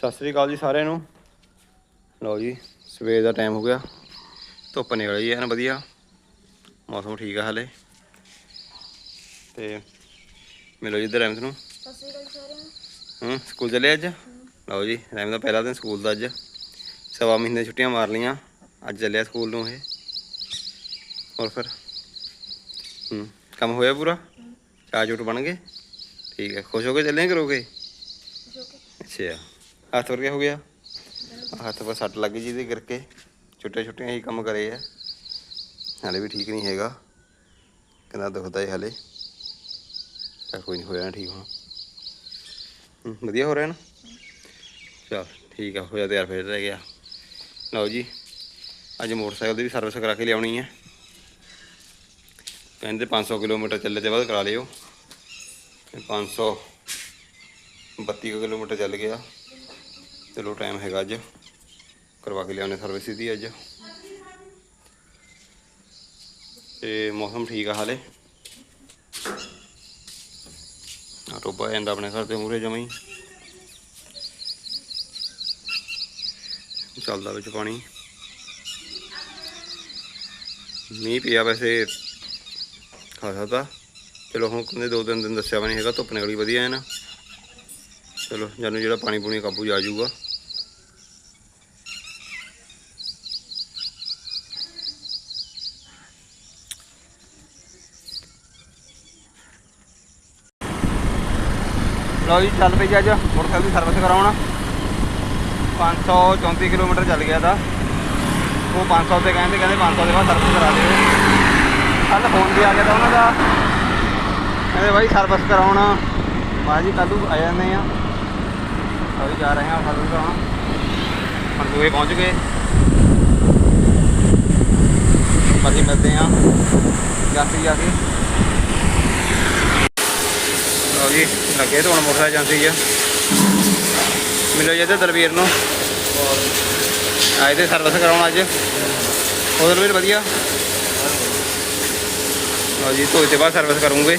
ਸਤਿ ਸ੍ਰੀ ਅਕਾਲ ਜੀ ਸਾਰਿਆਂ ਨੂੰ। ਲਓ ਜੀ ਸਵੇਰ ਦਾ ਟਾਈਮ ਹੋ ਗਿਆ। ਧੁੱਪ ਨਿਕਲ ਗਈ ਐਨ ਵਧੀਆ। ਮੌਸਮ ਠੀਕ ਆ ਹਲੇ। ਤੇ ਮਿਲੋ ਜੀ ਇੱਧਰ ਰਹਿਮਤ ਨੂੰ। ਸਤਿ ਸ਼੍ਰੀ ਅਕਾਲ ਸਾਰਿਆਂ ਨੂੰ। ਹੂੰ ਸਕੂਲ ਚੱਲੇ ਅੱਜ? ਲਓ ਜੀ ਰਹਿਮਤ ਦਾ ਪਹਿਲਾ ਦਿਨ ਸਕੂਲ ਦਾ ਅੱਜ। ਸਵਾ ਮਹੀਨੇ ਛੁੱਟੀਆਂ ਮਾਰ ਲਈਆਂ। ਅੱਜ ਚੱਲਿਆ ਸਕੂਲ ਨੂੰ ਇਹ। ਹੋਰ ਫਿਰ? ਹੂੰ ਕੰਮ ਹੋਇਆ ਪੂਰਾ? ਚਾਹ ਚੂਟ ਬਣ ਗਏ? ਠੀਕ ਹੈ ਖੁਸ਼ ਹੋ ਕੇ ਚੱਲੇ ਕਰੋਗੇ? ਅੱਛਾ। ਹੱਥ ਵਰ ਗਿਆ ਹੋ ਗਿਆ। ਹੱਥ 'ਤੇ ਸੱਟ ਲੱਗ ਗਈ ਜਿਹਦੇ ਕਰਕੇ ਛੋਟੇ ਛੋਟੀਆਂ ਹੀ ਕੰਮ ਕਰੇ ਆ। ਹਾਲੇ ਵੀ ਠੀਕ ਨਹੀਂ ਹੈਗਾ। ਕਹਿੰਦਾ ਦੁਖਦਾ ਹੈ ਹਾਲੇ। ਤਾਂ ਕੋਈ ਨਹੀਂ ਹੋ ਜਾਣਾ ਠੀਕ ਹੁਣ। ਵਧੀਆ ਹੋ ਰਿਹਾ ਨਾ? ਚਲ ਠੀਕ ਆ, ਹੋਇਆ ਤਿਆਰ ਫਿਰ ਰਹਿ ਗਿਆ। ਲਓ ਜੀ, ਅੱਜ ਮੋਟਰਸਾਈਕਲ ਦੀ ਵੀ ਸਰਵਿਸ ਕਰਾ ਕੇ ਲਿਆਉਣੀ ਹੈ ਕਹਿੰਦੇ 500 ਕਿਲੋਮੀਟਰ ਚੱਲੇ ਤੇ ਬਾਅਦ ਕਰਾ ਲਿਓ। ਤੇ 500 32 ਕੁ ਕਿਲੋਮੀਟਰ ਚੱਲ ਗਿਆ। ਚਲੋ ਟਾਈਮ ਹੈਗਾ ਅੱਜ। ਕਰਵਾ ਕੇ ਲਿਆਉਣੇ ਸਰਵਿਸ ਦੀ ਅੱਜ। ਤੇ ਮੌਸਮ ਠੀਕ ਆ ਹਾਲੇ। ਆ ਟੋਬਾ ਜਾਂਦਾ ਆਪਣੇ ਘਰ ਦੇ ਮੂਰੇ ਜਮਾਈ ਚੱਲਦਾ ਵਿੱਚ ਪਾਣੀ। ਮੀਂਹ ਪਿਆ ਵੈਸੇ। ਖਾਸਾ ਤਾਂ। ਚਲੋ ਹੁਣ ਕਹਿੰਦੇ ਦੋ ਤਿੰਨ ਦਿਨ ਦੱਸਿਆ ਵੀ ਨਹੀਂ ਹੈਗਾ, ਧੁੱਪ ਨਿਕਲੀ ਵਧੀਆ ਹੈ ਨਾ। ਚਲੋ, ਜਾਨੂੰ ਜਿਹੜਾ ਪਾਣੀ ਪੂਣੀ ਕਾਬੂ ਜਾ ਆ ਜਾਊਗਾ। ਲਓ ਜੀ, ਚੱਲ ਪਈ ਜੀ ਅੱਜ। ਮੋਟਰਸਾਈਕਲ ਦੀ ਸਰਵਿਸ ਕਰਾਉਣ। 534 ਕਿਲੋਮੀਟਰ ਚੱਲ ਗਿਆ ਦਾ ਉਹ 500 ਤੇ ਕਹਿੰਦੇ ਕਹਿੰਦੇ 500 ਦੇ ਬਾਅਦ ਸਰਵਿਸ ਕਰਾ ਦਿਓ। ਕੱਲ ਫੋਨ ਵੀ ਆ ਗਿਆ ਤਾਂ ਉਹਨਾਂ ਦਾ। ਕਹਿੰਦੇ ਬਾਈ ਸਰਵਿਸ ਕਰਾਉਣ। ਮਾਂ ਜੀ, ਕੱਲ੍ਹ ਆ ਜਾਂਦੇ ਆ। ਅਸੀਂ ਜਾ ਰਹੇ ਹਾਂ ਸਰਵਿਸ ਕਰਾਉਣ। ਹੁਣ ਦੂਏ ਪਹੁੰਚ ਗਏ। ਅਸੀਂ ਮਿਲਦੇ ਆ। ਜਾਸੀ ਜਾ ਕੇ ਲਓ ਜੀ, ਲੱਗੇ ਧੋਣ ਮੋਟਰਸਾਈਕਲ ਏਜੰਸੀ 'ਚ ਮਿਲੋ ਜੀ ਇੱਧਰ ਦਲਵੀਰ ਨੂੰ। ਆਏ ਤੇ ਸਰਵਿਸ ਕਰਾਉਣ ਅੱਜ। ਉਹ ਦਲਵੀਰ ਵਧੀਆ? ਲਓ ਜੀ ਧੋਏ ਤੇ ਬਾਅਦ ਸਰਵਿਸ ਕਰੂੰਗੇ।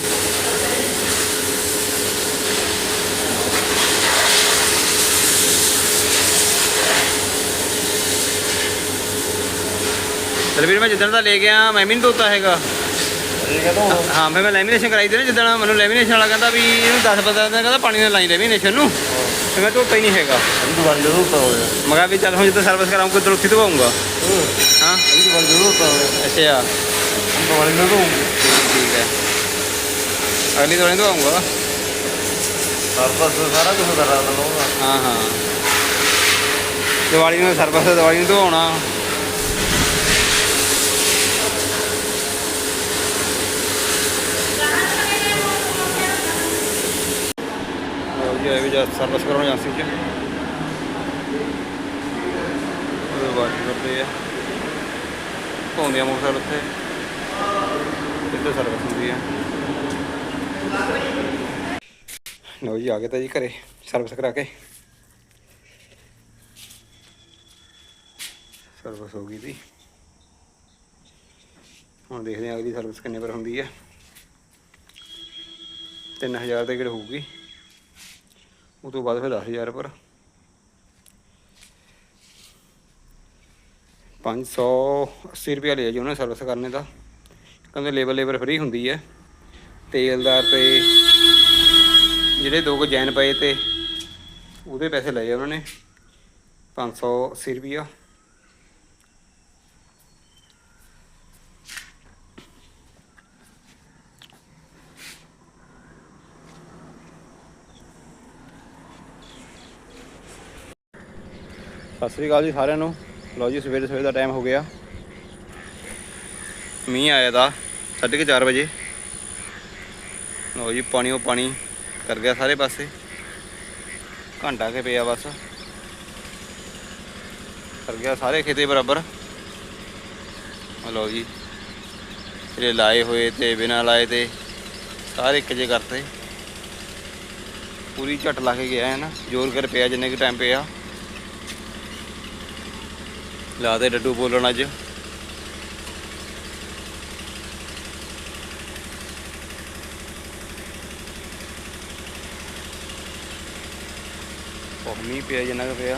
ਦਲਵੀਰ ਮੈਂ ਜਿੱਦਣ ਦਾ ਲੈ ਗਿਆ ਮੈਂ ਵੀ ਨਹੀਂ ਧੋਤਾ ਹੈਗਾ। ਠੀਕ ਹੈ ਤਾਂ ਹਾਂ ਫਿਰ ਮੈਂ ਲੈਮੀਨੇਸ਼ਨ ਕਰਾਈ ਤੇ ਨਾ ਮੈਨੂੰ ਲੈਮੀਨੇਸ਼ਨ ਵਾਲਾ ਕਹਿੰਦਾ ਵੀ ਇਹਨੂੰ 10 ਪਤਾ ਦਿੰਦਾ ਕਹਿੰਦਾ ਪਾਣੀ ਨਾਲ ਲਾਈ ਲੈਮੀਨੇਸ਼ਨ ਨੂੰ। ਤੇ ਮੈਂ ਧੋਤਾ ਹੀ ਨਹੀਂ ਹੈਗਾ। ਅਭੀ ਦੁਬਾਰਾ ਜ਼ਰੂਰ ਤਾਂ ਹੋਇਆ ਮੈਂ ਕਿਹਾ ਵੀ ਚੱਲ ਹੁਣ ਜਦੋਂ ਸਰਵਿਸ ਕਰਾਉਂਗਾ ਉਦੋਂ ਉੱਥੇ ਧਵਾਉਂਗਾ ਹਾਂ। ਅਭੀ ਦੁਬਾਰਾ ਜ਼ਰੂਰ ਹੋਇਆ ਅੱਛਾ। ਦੁਬਾਰਾ ਜ਼ਰੂਰ ਠੀਕ ਹੈ। ਅਗਲੀ ਦਵਾਈ ਧਵਾਉਂਗਾ ਹਰ ਪਾਸ ਸਾਰਾ ਕੁਝ ਕਰ ਤਾਂ ਹਾਂ ਹਾਂ। ਦੀਵਾਲੀ ਨੂੰ ਸਰਵਿਸ ਦੀਵਾਲੀ ਨੂੰ ਧਵਾਉਣਾ। ਜੀ ਆਏ ਵੀ ਸਰਵਿਸ ਕਰਾਉਣ ਜਾਂਸੀ ਚ ਉਹ ਬਾਤ ਕਰਦੇ ਆ। ਧੋਂਦੇ ਆ ਮੋਟਰਸਾਈਕਲ ਉੱਥੇ। ਇੱਥੇ ਸਰਵਿਸ ਹੁੰਦੀ ਆ। ਲਓ ਜੀ, ਆ ਗਏ ਤਾਂ ਜੀ ਘਰੇ ਸਰਵਿਸ ਕਰਾ ਕੇ। ਸਰਵਿਸ ਹੋ ਗਈ ਜੀ। ਹੁਣ ਦੇਖਦੇ ਹਾਂ ਅਗਲੀ ਸਰਵਿਸ ਕਿੰਨੇ ਪਰ ਹੁੰਦੀ ਹੈ 3000 ਦੇ ਕਿਹੜੇ ਹੋਊਗੀ। ਉਹ ਤੋਂ ਬਾਅਦ ਫਿਰ 10000 ਪਰ। 580 ਰੁਪਏ ਲਿਆ ਜੀ ਉਹਨੇ ਸਰਵਿਸ ਕਰਨੇ ਦਾ। ਕਹਿੰਦੇ ਲੇਬਰ ਲੇਬਰ ਫ੍ਰੀ ਹੁੰਦੀ ਹੈ। ਤੇਲ ਦਾ ਤੇ ਜਿਹੜੇ ਦੋ ਕੁ ਜੈਨ ਪਏ ਤੇ ਉਹਦੇ ਪੈਸੇ ਲਏ ਉਹਨਾਂ ਨੇ। 580 ਰੁਪਿਆ ਸਤਿ ਸ੍ਰੀ ਅਕਾਲ ਜੀ ਸਾਰਿਆਂ ਨੂੰ। ਲਓ ਜੀ, ਸਵੇਰੇ ਸਵੇਰੇ ਦਾ ਟਾਈਮ ਹੋ ਗਿਆ। ਮੀਂਹ ਆਇਆ ਦਾ 4:30 ਵਜੇ। ਲਓ ਜੀ, ਪਾਣੀ ਉਹ ਪਾਣੀ ਕਰ ਗਿਆ ਸਾਰੇ ਪਾਸੇ। ਘੰਟਾ ਕੇ ਪਿਆ ਬਸ। ਕਰ ਗਿਆ ਸਾਰੇ ਖੇਤੇ ਬਰਾਬਰ। ਆਹ ਲਓ ਜੀ, ਜਿਹੜੇ ਲਾਏ ਹੋਏ ਤੇ ਬਿਨਾਂ ਲਾਏ ਤੇ ਸਾਰੇ ਇੱਕ ਜੇ ਕਰਤੇ। ਪੂਰੀ ਝਟ ਲਾ ਕੇ ਗਿਆ ਹੈ ਨਾ, ਜ਼ੋਰ ਕਰ ਪਿਆ ਜਿੰਨੇ ਕਿ ਟਾਈਮ ਪਿਆ। ਲਾ ਦੇ ਡੱਡੂ ਬੋਲਣ ਅੱਜ। ਮੀਂਹ ਪਿਆ ਜਿੰਨਾ ਕੁ ਪਿਆ।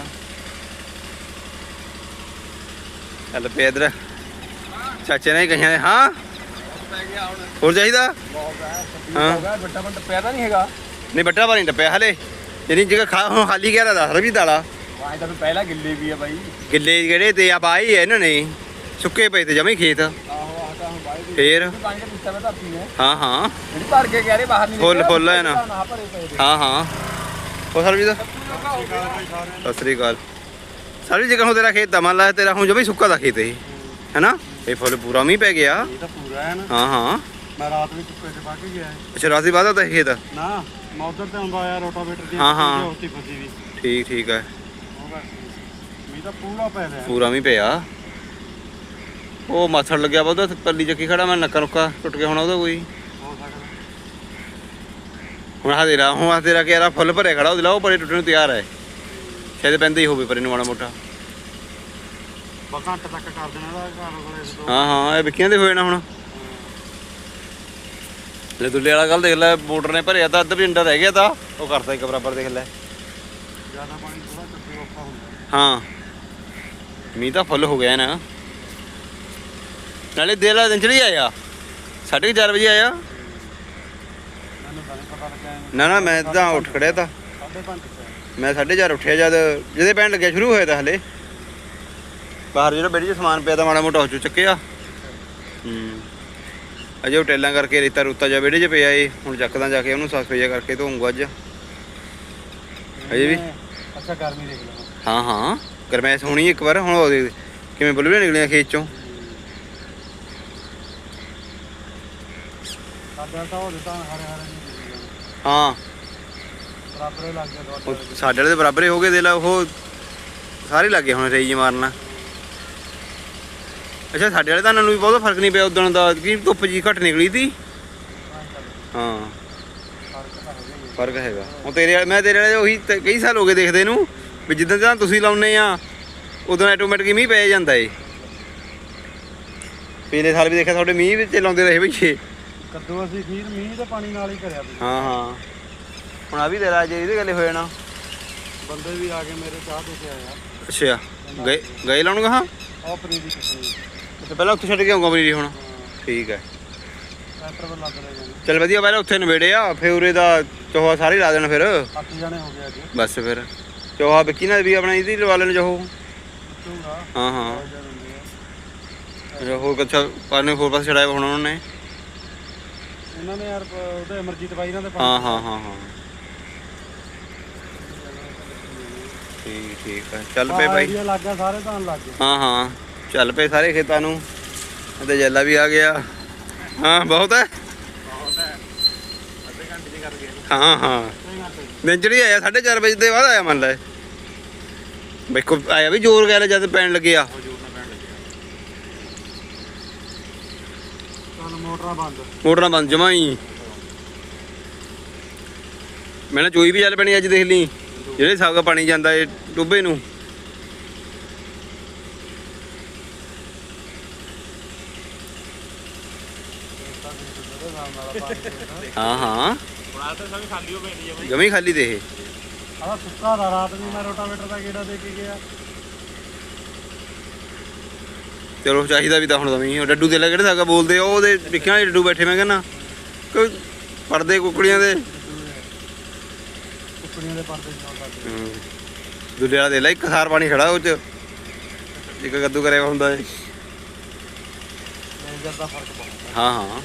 ਚੱਲ ਪਿਆ ਇਧਰ। ਚਾਚੇ ਨੇ ਕਹੀਆਂ ਹਾਂ? ਹੋਰ ਚਾਹੀਦਾ? ਹਾਂ। ਬੱਟਾ ਬੱਟਾ ਪੈਦਾ ਨਹੀਂ ਹੈਗਾ। ਨਹੀਂ ਬੱਟਾ ਵਾਲੀ ਟੱਪਿਆ ਹਲੇ। ਜਿਹੜੀ ਜਗ੍ਹਾ ਖਾ ਹੁਣ ਖਾਲੀ ਗਿਆ ਦਾ ਦੱਸ ਰਵੀ ਦਾਲਾ ਵਾਹ ਤਾਂ ਪਹਿਲਾਂ ਗਿੱਲੇ ਵੀ ਆ ਬਾਈ। ਗਿੱਲੇ ਜਿਹੜੇ ਤੇ ਆ ਬਾਈ ਹੈ ਇਹਨਾਂ ਨੇ। ਸੁੱਕੇ ਪਏ ਤੇ ਜਮੇ ਖੇਤ। ਆਹੋ ਆਹ ਤਾਂ ਹੁਣ ਬਾਈ ਦੀ ਫੇਰ? ਪਾਣੀ ਦਾ ਪਿੱਛਾ ਮੈਂ ਧਰਤੀ ਨੇ। ਹਾਂ ਹਾਂ। ਜਿਹੜੀ ਭਰ ਕੇ ਕਹਿ ਰਹੇ ਬਾਹਰ ਨਹੀਂ ਫੁੱਲ- ਫੁੱਲ ਹੈ ਨਾ। ਨਾ। ਦੇ ਹਾਂ। ਹਾਂ ਉਹ ਸਰਵੀ ਦਾ ਸਤਿ ਸ੍ਰੀ ਅਕਾਲ। ਸਰਵੀ ਜਗ੍ਹਾ ਹੁਣ ਤੇਰਾ ਖੇਤ ਦਾ ਮੰਨ ਲਾ ਤੇਰਾ ਹੁਣ ਜਮੇ ਸੁੱਕਾ ਦਾ ਖੇਤ ਇਹ ਹੈਨਾ? ਇਹ ਫੁੱਲ ਪੂਰਾ ਮੀਂਹ ਪੈ ਗਿਆ। ਇਹ ਤਾਂ ਪੂਰਾ ਹੈ ਨਾ। ਹਾਂ ਹਾਂ। ਮੈਂ ਰਾਤ ਵਿੱਚ ਚੁੱਪੇ ਤੇ ਪਾ ਕੇ ਗਿਆ। ਅੱਛਾ ਰਾਤੀ ਬਾਅਦ ਤਾਂ ਇਹ ਖੇਤ? ਨਾ ਮੈਂ ਉਧਰ ਤੇ ਆਉਂਦਾ ਆ ਰੋਟਾਵੇਟਰ ਦੀ ਹਾਂ, ਹਾਂ। ਵੀ। ਠੀਕ ਠੀਕ ਹੈ ਤਾਂ ਪੂਰਾ ਪੈ ਰਿਹਾ। ਪੂਰਾ ਮੀਂਹ ਪਿਆ। ਉਹ ਮਾਥੜ ਲੱਗਿਆ ਵਾ ਉਹਦਾ ਪੱਲੀ ਚੱਕੀ ਖੜਾ ਮੈਂ ਨੱਕਾ ਨੁੱਕਾ ਟੁੱਟ ਗਿਆ ਹੋਣਾ ਉਹਦਾ ਕੋਈ। ਹੋ ਸਕਦਾ ਹੁਣ ਆ ਤੇਰਾ ਹੁਣ ਆ ਤੇਰਾ ਕਿਹੜਾ ਫੁੱਲ ਭਰਿਆ ਖੜਾ ਉਹਦੇ ਲਾ ਉਹ ਪਰੇ ਟੁੱਟਣ ਨੂੰ ਤਿਆਰ ਹੈ। ਸ਼ਾਇਦ ਪੈਂਦਾ ਹੀ ਹੋਵੇ ਪਰੇ ਨੂੰ ਮਾੜਾ ਮੋਟਾ। ਬਸ ਘੰਟੇ ਤੱਕ ਕਰ ਦੇਣਾ ਦਾ ਘਰ ਕੋਲੇ ਇਸ ਤੋਂ ਹਾਂ ਹਾਂ ਇਹ ਵਿੱਕੀਆਂ ਦੇ ਹੋਏ ਨਾ ਹੁਣ। ਲੈ ਦੁੱਲੇ ਵਾਲਾ ਕੱਲ ਦੇਖ ਲੈ ਮੋਟਰ ਨੇ ਭਰਿਆ ਤਾਂ ਅੱਧ ਪਿੰਡਾ ਰਹਿ ਗਿਆ ਤਾਂ। ਉਹ ਕਰਤਾ ਇੱਕ ਬਰਾਬਰ ਦੇਖ ਲੈ। ਜ਼ਿਆਦਾ ਪਾਣੀ ਥੋੜਾ ਚੱਕੇ ਔਖਾ ਹੁੰਦਾ। ਹਾਂ। ਮੀਂਹ ਤਾਂ ਫੁੱਲ ਹੋ ਗਿਆ ਨਾ। ਨਾਲੇ ਦੇਰ ਰਾਤ ਦਿਨ ਚੜੀ ਆਇਆ। 4:30 ਵਜੇ ਆਇਆ। ਨਾ ਨਾ ਮੈਂ ਤਾਂ ਉੱਠ ਖੜਿਆ ਤਾਂ। ਮੈਂ 4:30 ਉੱਠਿਆ ਜਦ ਜਿਹਦੇ ਪੈਣ ਲੱਗਿਆ ਸ਼ੁਰੂ ਹੋਇਆ ਤਾਂ ਹਲੇ। ਬਾਹਰ ਜਿਹੜਾ ਬੇੜੀ 'ਚ ਸਮਾਨ ਪਿਆ ਤਾਂ ਮਾੜਾ ਮੋਟਾ ਹੋ ਚੁ ਚੱਕਿਆ। ਹੂੰ। ਅਜੇ ਉਹ ਟੈਲਾਂ ਕਰਕੇ ਰੇਤਾ ਰੂਤਾ ਜਾ ਬੇੜੇ 'ਚ ਪਿਆ ਏ। ਹੁਣ ਚੱਕਦਾ ਜਾ ਕੇ ਉਹਨੂੰ ਸਾਫ਼ ਸਫ਼ਾਈ ਕਰਕੇ ਧੋਊਂਗਾ ਅੱਜ। ਅਜੇ ਵੀ। ਅੱਛਾ ਗਰਮੀ ਦੇਖ ਲਓ ਹਾਂ ਹਾਂ। ਗਰਮੈਸ਼ ਹੋਣੀ ਇੱਕ ਵਾਰ ਹੁਣ ਉਹ ਦੇਖ ਕਿਵੇਂ ਬੁਲਬੁਲੇ ਨਿਕਲੀਆਂ ਖੇਤ? 'ਚੋਂ ਸਾਡਾ ਤਾਂ ਉਹ ਦਿੱਤਾ ਹਰੇ ਹਰੇ ਨਹੀਂ ਹਾਂ। ਬਰਾਬਰ ਲੱਗ ਉਹ ਸਾਡੇ ਵਾਲੇ ਦੇ ਬਰਾਬਰ ਹੀ ਗਏ ਦੇ ਲਾ ਉਹ ਸਾਰੇ ਲੱਗੇ ਹੁਣ ਰੇਈ ਮਾਰਨਾ। ਅੱਛਾ ਸਾਡੇ ਵਾਲੇ ਤਾਂ ਨੂੰ ਵੀ ਬਹੁਤ ਫ਼ਰਕ ਨਹੀਂ ਪਿਆ ਉਦੋਂ ਦਾ ਕੀ ਧੁੱਪ ਜੀ ਘੱਟ ਨਿਕਲੀ ਤੀ। ਹਾਂ। ਫ਼ਰਕ ਹੈਗਾ ਹੀ ਹੈ। ਫ਼ਰਕ ਹੈਗਾ। ਹੁਣ ਤੇਰੇ ਮੈਂ ਤੇਰੇ ਵਾਲੇ ਉਹੀ ਕਈ ਸਾਲ ਹੋ ਗਏ ਦੇਖਦੇ ਨੂੰ। ਵੀ ਜਿੱਦਾਂ ਤਾਂ ਤੁਸੀਂ ਲਾਉਨੇ ਆ ਉਦੋਂ ਆਟੋਮੈਟਿਕ ਮੀਂਹ ਪੈ ਜਾਂਦਾ ਏ। ਪਿਛਲੇ ਸਾਲ ਵੀ ਦੇਖਿਆ ਤੁਹਾਡੇ ਮੀਂਹ ਵਿੱਚ ਲਾਉਂਦੇ ਰਹੇ ਪਿੱਛੇ ਕੱਦੂ ਅਸੀਂ ਖੀਰ ਮੀਂਹ ਤੇ ਪਾਣੀ ਨਾਲ ਹੀ ਕਰਿਆ ਵੀ ਹਾਂ ਹਾਂ। ਹੁਣ ਆ ਵੀ ਤੇਰਾ ਜੇ ਇਹਦੇ ਗੱਲੇ ਹੋ ਜਾਣਾ ਬੰਦੇ ਵੀ ਆ ਕੇ ਮੇਰੇ ਚਾਹ ਦੇ ਕੇ ਆਇਆ ਅੱਛਾ ਗਏ ਗਏ ਲਾਉਣਗਾ ਹਾਂ ਉਹ ਪਨੀਰੀ ਕਿਸਨੀ ਤੇ ਪਹਿਲਾਂ ਉੱਥੇ ਛੱਡ ਕੇ ਆਉਂਗਾ ਮਰੀਰੀ ਹੁਣ। ਠੀਕ ਹੈ ਸੈਂਟਰ ਵੱਲ ਲੱਗ ਰਹੇ ਜਾਨੇ ਚਲ ਵਧੀਆ ਪਹਿਲਾਂ ਉੱਥੇ ਨਵੇੜੇ ਆ ਫਿਰ ਉਰੇ ਦਾ ਚੋਹਾ ਸਾਰੇ ਲਾ ਦੇਣ ਫਿਰ। ਅੱਠ ਜਣੇ ਹੋ ਗਏ ਅੱਜ। ਬਸ ਫਿਰ। ਚੋਹਾ ਵਿੱਕੀ ਨਾਲ ਵੀ ਆਪਣਾ ਇਹਦੀ ਲਵਾ ਲੈਣ ਚੂਗਾ ਹਾਂ ਹਾਂ। ਬਹੁਤ ਹੋਰ ਕੱਛਾ ਪਾਣੇ ਹੋਰ ਪਾਸੇ ਛੜਾਇਆ ਹੁਣ ਉਹਨਾਂ? ਨੇ ਇਹਨਾਂ ਨੇ ਯਾਰ ਪ- ਉਹਦੇ ਅਮਰਜੀਤ ਬਾਈ ਇਹਨਾਂ ਦੇ ਹਾਂ ਹਾਂ ਹਾਂ ਹਾਂ। ਠੀਕ ਠੀਕ ਹੈ ਚੱਲ ਪਏ ਬਾਈ। ਆਈਡੀਆ ਲੱਗ ਗਿਆ ਸਾਰੇ ਤਾਂ ਲੱਗ ਗਏ। ਹਾਂ ਹਾਂ। ਚੱਲ ਪਏ ਸਾਰੇ ਖੇਤਾਂ ਨੂੰ। ਤੇ ਜੱਲਾ ਵੀ ਆ ਗਿਆ। ਹਾਂ ਬਹੁਤ ਹੈ। ਅੱਧੇ ਘੰਟੇ ਦੀ ਕਰ ਗਏ। ਹਾਂ ਹਾਂ। ਚੜੀ ਆਇਆ 4:30 ਵਜੇ ਦੇ ਬਾਅਦ ਆਇਆ ਮੰਨ ਲੈ। ਬਈ ਕੋ ਆਇਆ ਵੀ ਜ਼ੋਰ ਗਿਆ ਜਦ ਪੈਣ ਲੱਗਿਆ। ਉਹ ਜੋਰ ਨਾਲ ਪੈਣ ਲੱਗਿਆ। ਚੱਲ ਮੋਟਰਾਂ ਬੰਦ। ਮੋਟਰਾਂ ਬੰਦ ਜਮਾਂ ਹੀ। ਮੈਂ ਨਾ ਚੋਈ ਵੀ ਚੱਲ ਪੈਣੀ ਅੱਜ ਦੇਖ ਲਈ। ਜਿਹੜੇ ਸਾਗਾ ਪਾਣੀ ਜਾਂਦਾ ਏ ਟੁੱਬੇ ਨੂੰ। ਹਾਂ ਹਾਂ। ਬਣਾ ਤਾਂ ਸਭ ਖਾਲੀ ਹੋ ਜਮੀ ਖਾਲੀ ਦੇ ਇਹ। ਆਹ ਸੁੱਕਾ ਦਾ ਰਾਤ ਵੀ ਮੈਂ ਰੋਟਾਵੇਟਰ ਦਾ ਗੇੜਾ ਦੇ ਕੇ ਗਿਆ। ਚਲੋ ਚਾਹੀਦਾ ਵੀ ਤਾਂ ਹੁਣ ਦਮੀ ਉਹ ਡੱਡੂ ਦੇ ਲੈ ਕਿਹੜੇ ਸਾਗਾ ਬੋਲਦੇ ਉਹ ਉਹਦੇ ਵਿਖਿਆ ਵਾਲੇ ਡੱਡੂ ਬੈਠੇ ਮੈਂ ਕਹਿੰਦਾ। ਕੋਈ ਪਰਦੇ ਕੁਕੜੀਆਂ ਦੇ? ਕੁੱਕੜੀਆਂ ਦੇ ਪਰਦੇ ਨਾਲ ਕਰਦੇ। ਹੂੰ। ਦੁੱਲੇ ਵਾਲਾ ਦੇ ਲੈ ਇੱਕ ਸਾਰ ਪਾਣੀ ਖੜਾ ਉਹ ਚ। ਇੱਕ ਕੱਦੂ ਕਰਿਆ ਹੁੰਦਾ ਏ। ਲੈਂਜਰ ਦਾ ਫ਼ਰਕ ਬਹੁਤ ਹਾਂ ਹਾਂ।